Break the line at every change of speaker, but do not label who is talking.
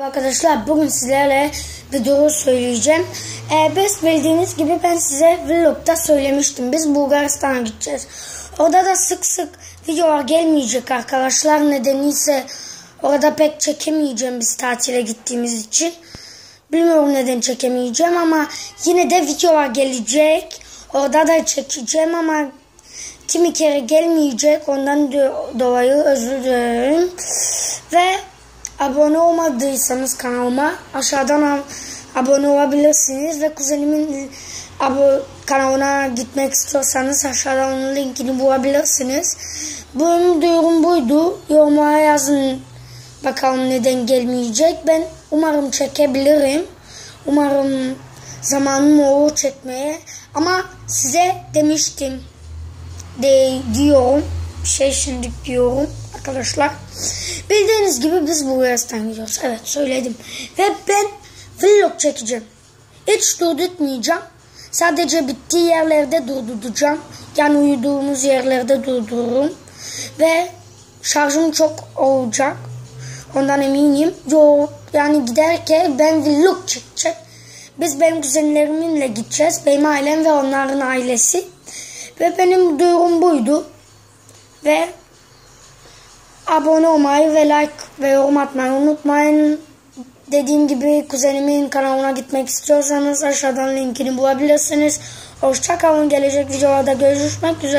Arkadaşlar bugün sizlerle videoyu söyleyeceğim. Ee, biz bildiğiniz gibi ben size vlogda söylemiştim. Biz Bulgaristan'a gideceğiz. Orada da sık sık videolar gelmeyecek arkadaşlar. Nedeniyse orada pek çekemeyeceğim biz tatile gittiğimiz için. Bilmiyorum neden çekemeyeceğim ama yine de videolar gelecek. Orada da çekeceğim ama kimi kere gelmeyecek. Ondan dolayı özür dilerim. Abone olmadıysanız kanalıma aşağıdan abone olabilirsiniz ve kuzenimin abo kanalına gitmek istiyorsanız aşağıdan onun linkini bulabilirsiniz. Bugün duyurum buydu. Yorumlara yazın bakalım neden gelmeyecek. Ben umarım çekebilirim. Umarım zamanım olur çekmeye. Ama size demiştim de diyorum. Şey şimdi diyorum arkadaşlar. Bildiğiniz gibi biz Bulgaristan gidiyoruz. Evet söyledim. Ve ben vlog çekeceğim. Hiç durdurtmayacağım. Sadece bittiği yerlerde durduracağım. Yani uyuduğumuz yerlerde durdururum. Ve şarjım çok olacak. Ondan eminim. Yok yani giderken ben vlog çekeceğim. Biz benim kuzenlerimle gideceğiz. Benim ailem ve onların ailesi. Ve benim duyurum buydu. Ve abone olmayı ve like ve yorum atmayı unutmayın. Dediğim gibi kuzenimin kanalına gitmek istiyorsanız aşağıdan linkini bulabilirsiniz. Hoşçakalın. Gelecek videolarda görüşmek üzere.